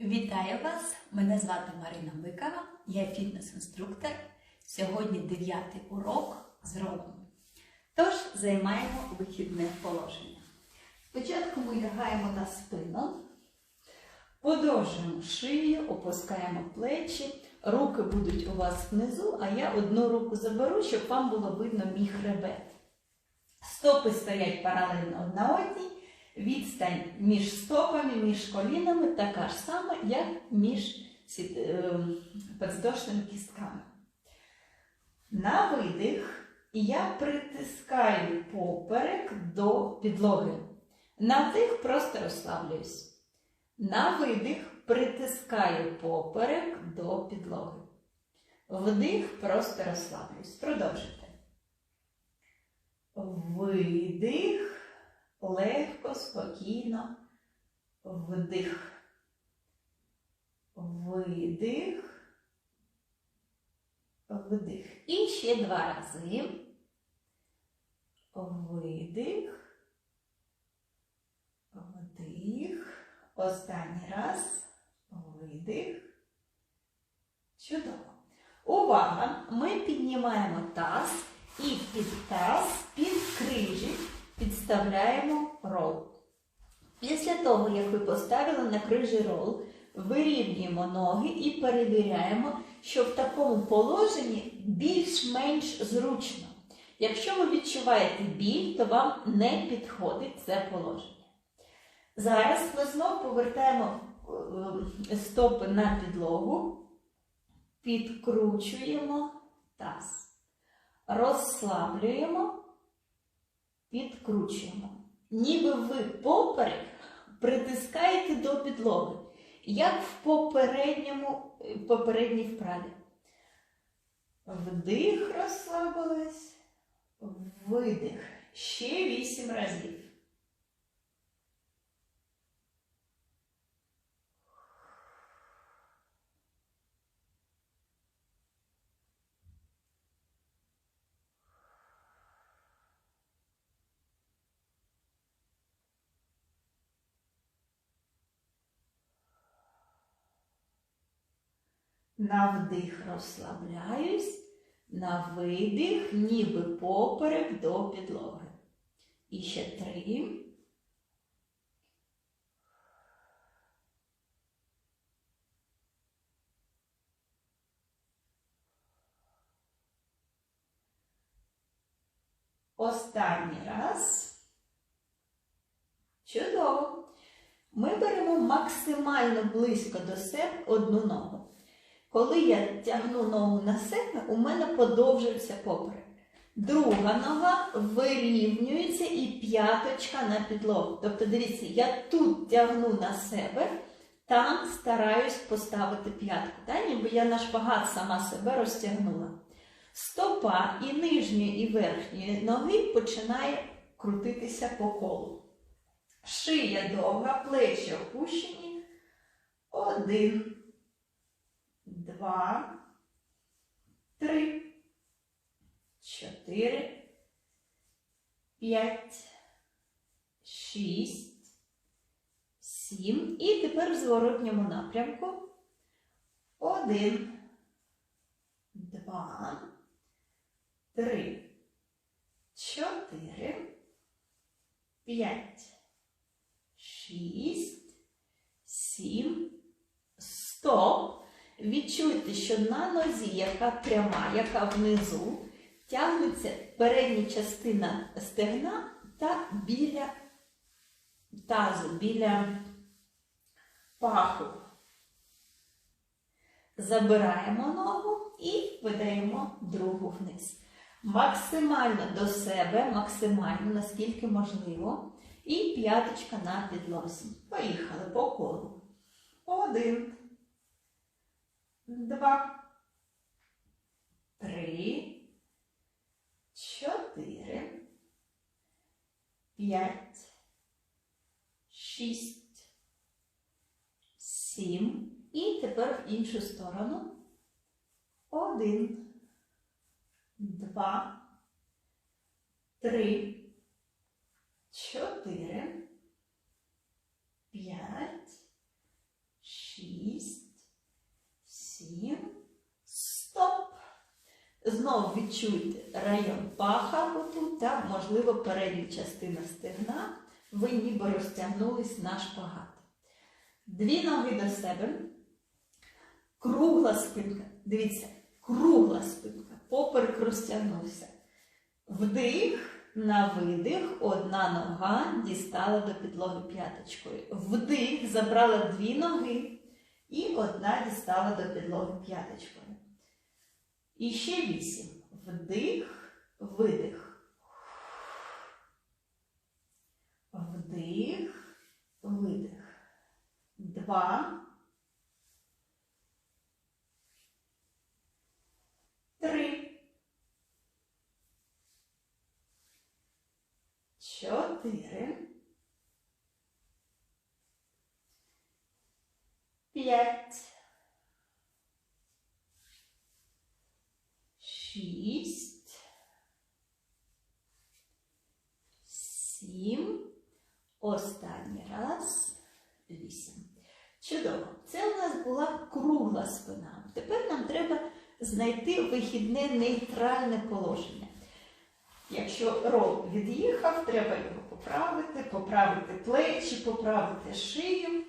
Вітаю вас! Мене звати Марина Бикова, я фітнес-інструктор. Сьогодні дев'ятий урок з ролом. Тож займаємо вихідне положення. Спочатку ми лягаємо на спину, подовжуємо шию, опускаємо плечі, руки будуть у вас внизу, а я одну руку заберу, щоб вам було видно мій хребет. Стопи стоять паралельно одна одній. Відстань між стопами, між колінами така ж сама, як між е, підвздошними кістками. На видих я притискаю поперек до підлоги. На вдих просто розслаблююсь. На видих притискаю поперек до підлоги. Вдих просто розслаблююсь. Продовжуйте. Видих. Легко, спокійно. Вдих. Видих. Вдих. І ще два рази. Видих. Вдих. Останній раз. Видих. Чудово. Увага! Ми піднімаємо таз і під таз, під крижі підставляємо рол. Після того, як ви поставили на крижі рол, вирівнюємо ноги і перевіряємо, що в такому положенні більш-менш зручно. Якщо ви відчуваєте біль, то вам не підходить це положення. Зараз ми знову повертаємо е, стопи на підлогу, підкручуємо таз, розслаблюємо підкручуємо. Ніби ви поперек притискаєте до підлоги, як в попередньому, попередній вправі. Вдих розслабились, видих. Ще вісім разів. На вдих розслабляюсь, на видих, ніби поперек до підлоги. І ще три. Останній раз. Чудово. Ми беремо максимально близько до себе одну ногу. Коли я тягну ногу на себе, у мене подовжується поперек. Друга нога вирівнюється і п'яточка на підлогу. Тобто, дивіться, я тут тягну на себе, там стараюсь поставити п'ятку. Та? Ніби я на шпагат сама себе розтягнула. Стопа і нижньої, і верхньої ноги починає крутитися по колу. Шия довга, плечі опущені. Один два, три, чотири, п'ять, шість, сім. І тепер в зворотньому напрямку. Один, два, три, чотири, п'ять, шість, сім, стоп. Відчуйте, що на нозі, яка пряма, яка внизу, тягнеться передня частина стегна та біля тазу, біля паху. Забираємо ногу і видаємо другу вниз. Максимально до себе, максимально, наскільки можливо. І п'яточка на підлозі. Поїхали по колу. Один два, три, чотири, п'ять, шість, сім. І тепер в іншу сторону. Один, два, три, чотири, п'ять, шість. Знову відчуйте район паха отут, та, можливо, передня частина стегна. Ви ніби розтягнулись на шпагат. Дві ноги до себе. Кругла спинка. Дивіться, кругла спинка. Поперек розтягнувся. Вдих. На видих одна нога дістала до підлоги п'яточкою. Вдих, забрала дві ноги і одна дістала до підлоги п'яточкою. І ще вісім. Вдих, видих. Вдих, видих. Два. Три. Чотири. П'ять. Шість. Сім. Останній раз. Вісім. Чудово. Це у нас була кругла спина. Тепер нам треба знайти вихідне нейтральне положення. Якщо рол від'їхав, треба його поправити, поправити плечі, поправити шию.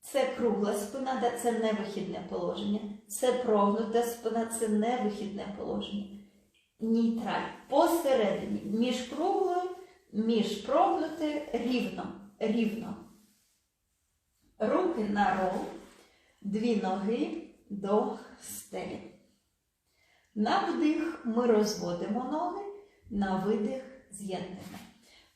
Це кругла спина, це не вихідне положення. Це прогнута спина, це не вихідне положення. Нейтраль. Посередині, між круглою, між прогнути рівно. рівно. Руки на рол, дві ноги до стелі. На вдих ми розводимо ноги, на видих з'єднуємо.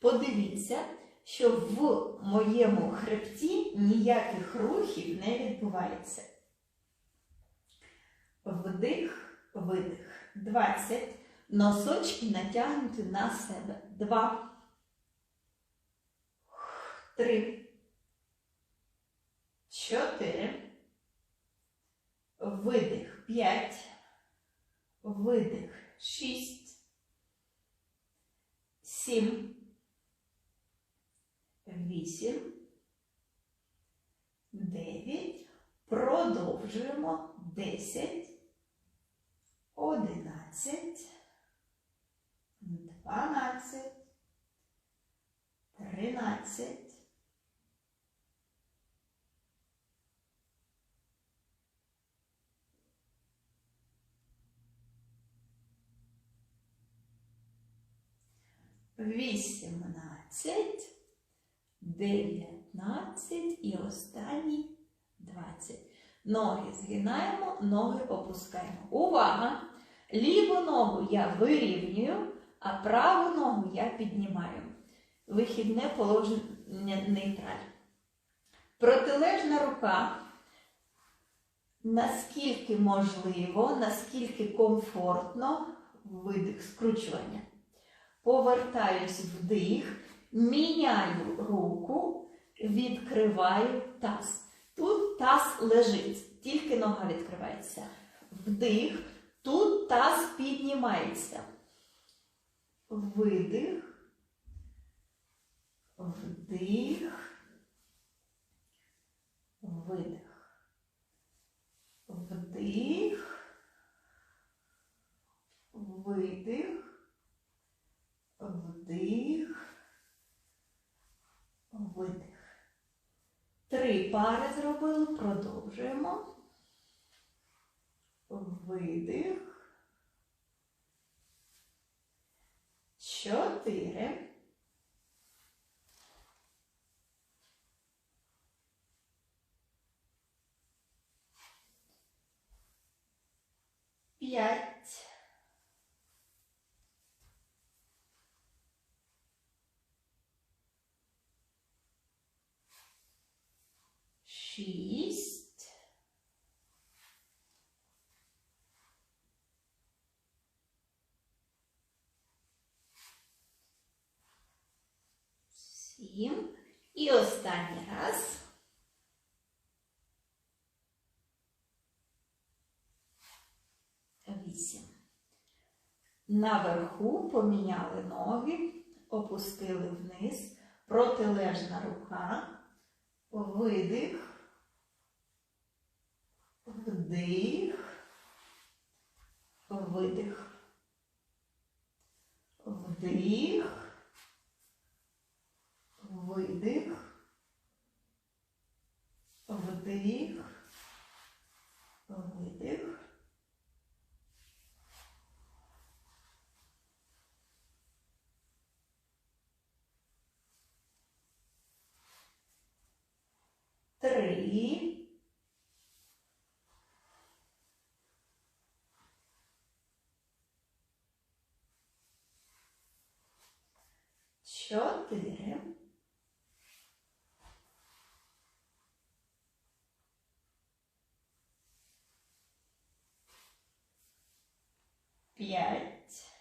Подивіться, що в моєму хребті ніяких рухів не відбувається. Вдих, видих. 20. Носочки натягнуті на себе. 2. 3. 4. Видих. 5. Видих. Шість. Сім. Вісім. Дев'ять. Продовжуємо. Десять. Одинадцять. Дванадцять. Тринадцять. Вісімнадцять, дев'ятнадцять і останній двадцять. Ноги згинаємо, ноги опускаємо. Увага! Ліву ногу я вирівнюю, а праву ногу я піднімаю. Вихідне положення нейтраль. Протилежна рука. Наскільки можливо, наскільки комфортно видих скручування. Повертаюсь вдих, міняю руку, відкриваю таз. Тут таз лежить, тільки нога відкривається. Вдих, тут таз піднімається. Видих, вдих, видих. Вдих, видих. Вдих, видих. Три пари зробили, продовжуємо. Видих. Чотири. П'ять. Шість. Сім. І останній раз. Вісім. Наверху поміняли ноги, опустили вниз, протилежна рука, видих, вдих, видих. Вдих. Видих. Вдих. Видих. Три. Чотири. П'ять.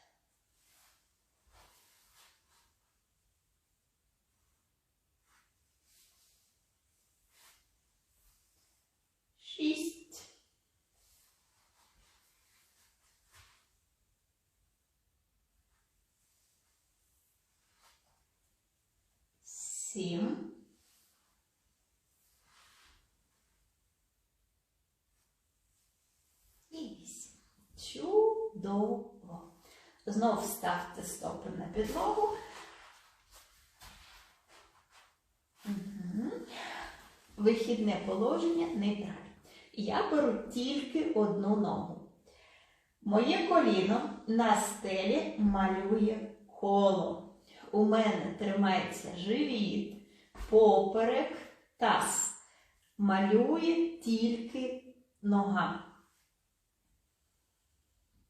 Шість. Сім. І вісім. Чудово. Знов ставте стопи на підлогу. Вихідне положення нейтраль. Я беру тільки одну ногу. Моє коліно на стелі малює коло. У мене тримається живіт, поперек, таз. Малює тільки нога.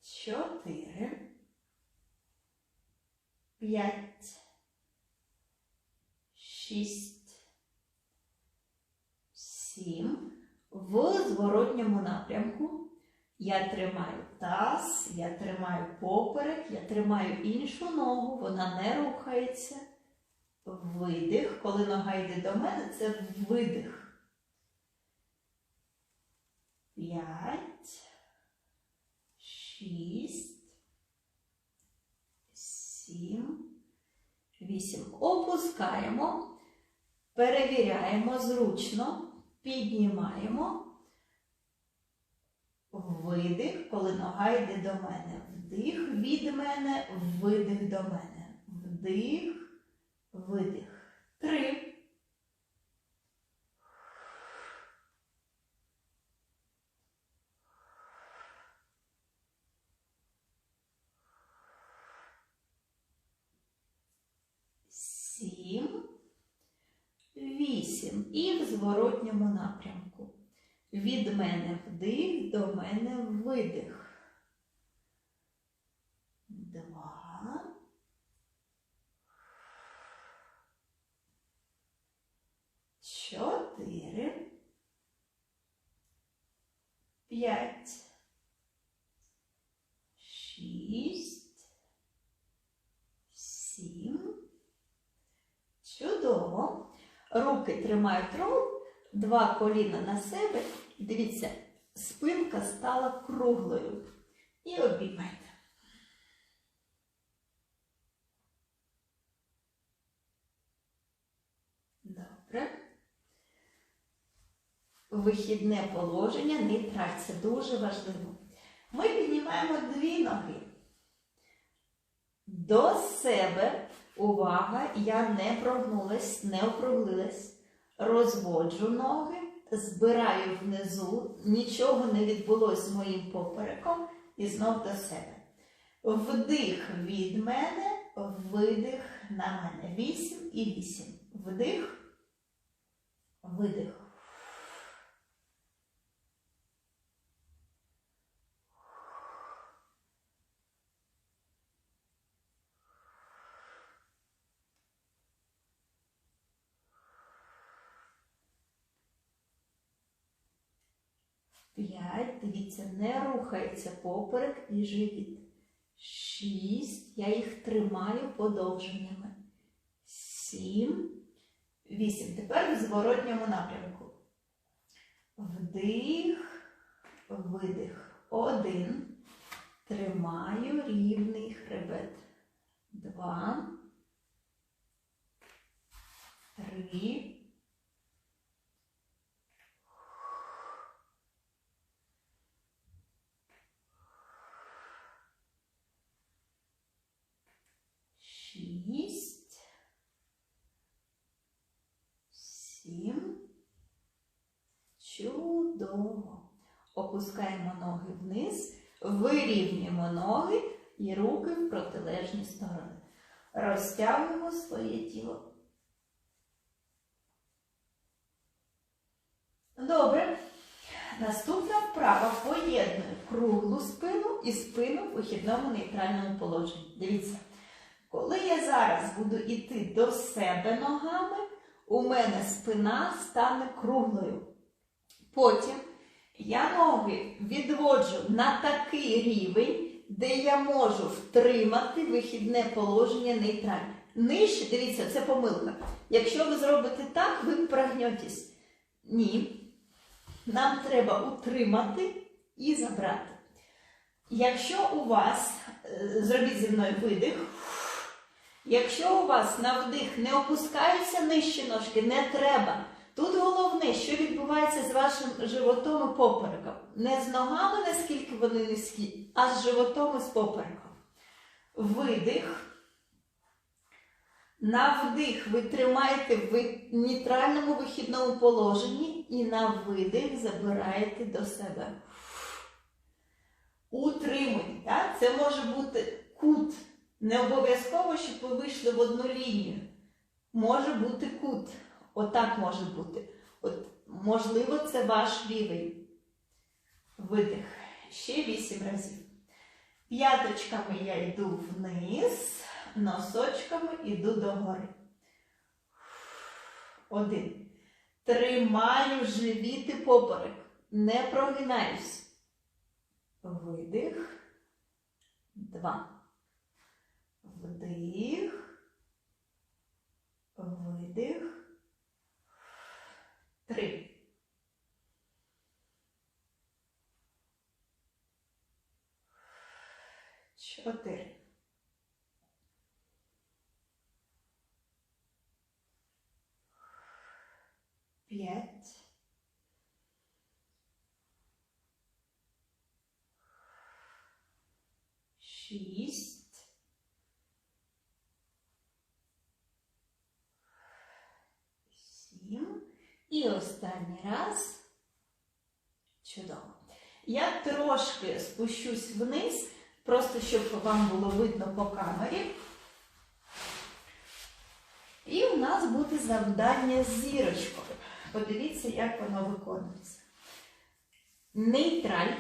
Чотири. П'ять. Шість. Сім. В зворотньому напрямку я тримаю таз, я тримаю поперек, я тримаю іншу ногу, вона не рухається. Видих. Коли нога йде до мене, це видих. П'ять. Шість. Сім. Вісім. Опускаємо. Перевіряємо зручно. Піднімаємо. Видих, коли нога йде до мене. Вдих від мене, видих до мене. Вдих, видих. Три. Сім. Вісім. І в зворотньому напрямку. Від мене вдих, до мене видих. Два. Чотири. П'ять. Шість. Сім. Чудово. Руки тримають рол, два коліна на себе. Дивіться, спинка стала круглою. І обіймайте. Добре. Вихідне положення, нейтраль. Це дуже важливо. Ми піднімаємо дві ноги. До себе. Увага, я не прогнулась, не округлилась. Розводжу ноги, збираю внизу, нічого не відбулося моїм попереком і знов до себе. Вдих від мене, видих на мене. Вісім і вісім. Вдих, видих. П'ять. Дивіться, не рухається поперек і живіт. Шість. Я їх тримаю подовженнями. Сім. Вісім. Тепер в зворотньому напрямку. Вдих, видих. Один. Тримаю рівний хребет. Два. Три. Сім. Чудово. Опускаємо ноги вниз, вирівнюємо ноги і руки в протилежні сторони. Розтягуємо своє тіло. Добре. Наступна вправа поєднує круглу спину і спину в вихідному нейтральному положенні. Дивіться, коли я зараз буду йти до себе ногами, у мене спина стане круглою. Потім я ноги відводжу на такий рівень, де я можу втримати вихідне положення нейтральне. Нижче, дивіться, це помилка. Якщо ви зробите так, ви прогнетесь. Ні. Нам треба утримати і забрати. Якщо у вас, е, зробіть зі мною видих, якщо у вас на вдих не опускаються нижчі ножки, не треба. Тут головне, що відбувається з вашим животом і попереком. Не з ногами, наскільки вони низькі, а з животом і з попереком. Видих. На вдих ви тримаєте в нейтральному вихідному положенні і на видих забираєте до себе. Утримуйте. Це може бути кут. Не обов'язково, щоб ви вийшли в одну лінію. Може бути кут. Отак може бути. От, Можливо, це ваш рівень. Видих. Ще вісім разів. П'яточками я йду вниз, носочками йду догори. Один. Тримаю живіт і поперек. Не прогинаюсь. Видих. Два. Вдих. Видих. Три. Чотири. П'ять. Шість. Сім. І останній раз. Чудово. Я трошки спущусь вниз, просто щоб вам було видно по камері. І у нас буде завдання з зірочкою. Подивіться, як воно виконується. Нейтраль,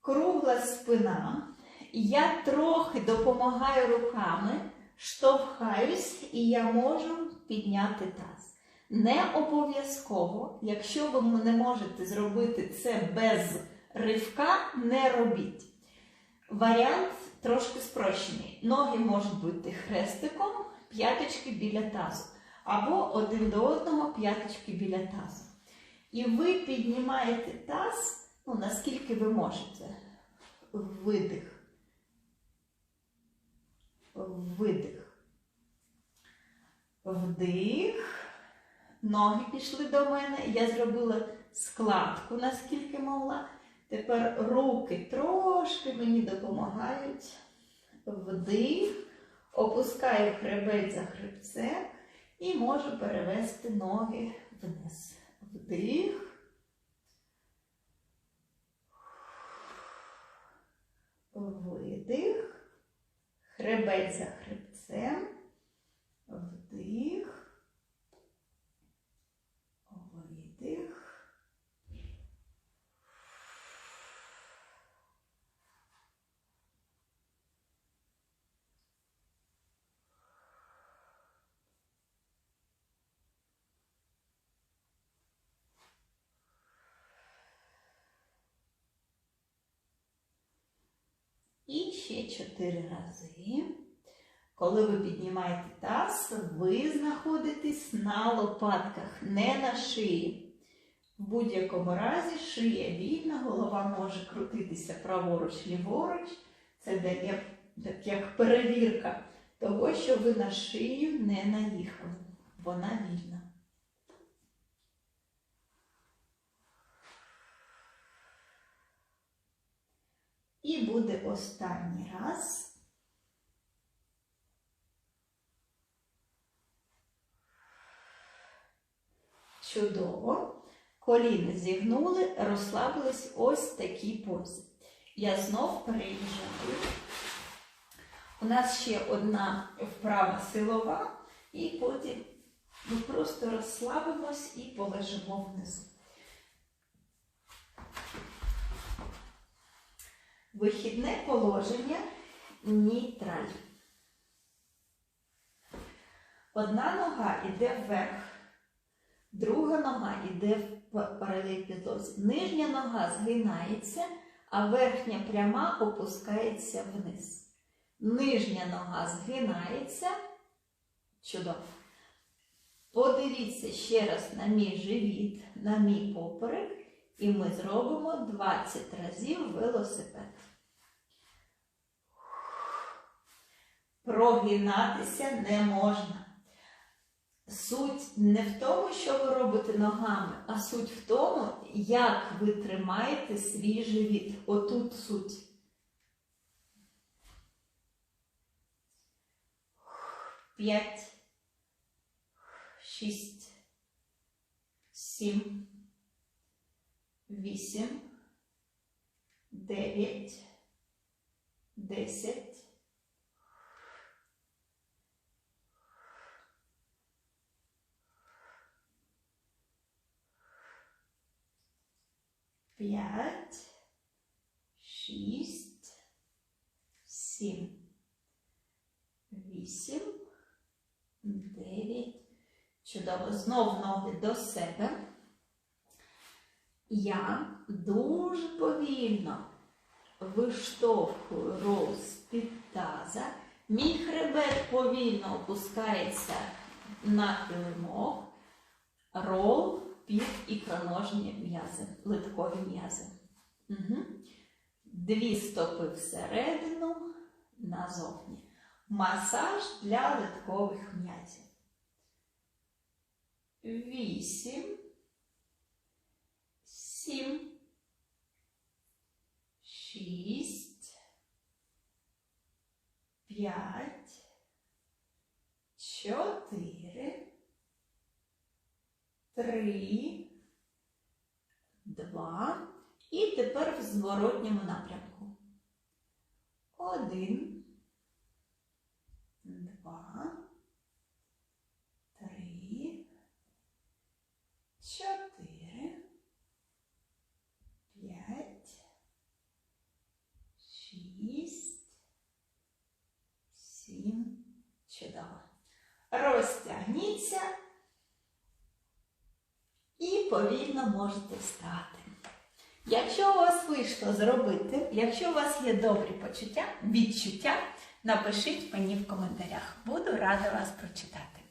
кругла спина. Я трохи допомагаю руками, штовхаюсь, і я можу підняти таз. Не обов'язково, якщо ви не можете зробити це без ривка, не робіть. Варіант трошки спрощений. Ноги можуть бути хрестиком, п'яточки біля тазу. Або один до одного п'яточки біля тазу. І ви піднімаєте таз, ну, наскільки ви можете. Видих. Видих. Вдих. Ноги пішли до мене. Я зробила складку, наскільки могла. Тепер руки трошки мені допомагають. Вдих. Опускаю хребець за хребцем і можу перевести ноги вниз. Вдих. Видих. Хребець за хребцем. Вдих. Видих. І ще чотири рази. Коли ви піднімаєте таз, ви знаходитесь на лопатках, не на шиї. В будь-якому разі шия вільна, голова може крутитися праворуч, ліворуч. Це дає так, як перевірка того, що ви на шию не наїхали. Вона вільна. І буде останній раз. Чудово. Коліни зігнули, розслабились ось такі пози. Я знов переїжджаю. У нас ще одна вправа силова, і потім ми просто розслабимось і полежимо внизу. Вихідне положення нейтраль. Одна нога йде вверх, друга нога йде в паралель підлозі. Нижня нога згинається, а верхня пряма опускається вниз. Нижня нога згинається. Чудово. Подивіться ще раз на мій живіт, на мій поперек, і ми зробимо 20 разів велосипед. Прогинатися не можна. Суть не в тому, що ви робите ногами, а суть в тому, як ви тримаєте свій живіт. Отут суть. П'ять, шість, сім, вісім, дев'ять, десять. П'ять, шість, сім, вісім, дев'ять. Чудово. Знов ноги до себе. Я дуже повільно виштовхую рол з-під таза. Мій хребет повільно опускається на килимок. Рол під ікроножні м'язи, литкові м'язи. Угу. Дві стопи всередину, назовні. Масаж для литкових м'язів. Вісім. Сім. Шість. П'ять. Чотири три, два. І тепер в зворотньому напрямку. Один, два, три, чотири, п'ять, шість, сім. Чудово. Розтягніться і повільно можете встати. Якщо у вас вийшло зробити, якщо у вас є добрі почуття, відчуття, напишіть мені в коментарях. Буду рада вас прочитати.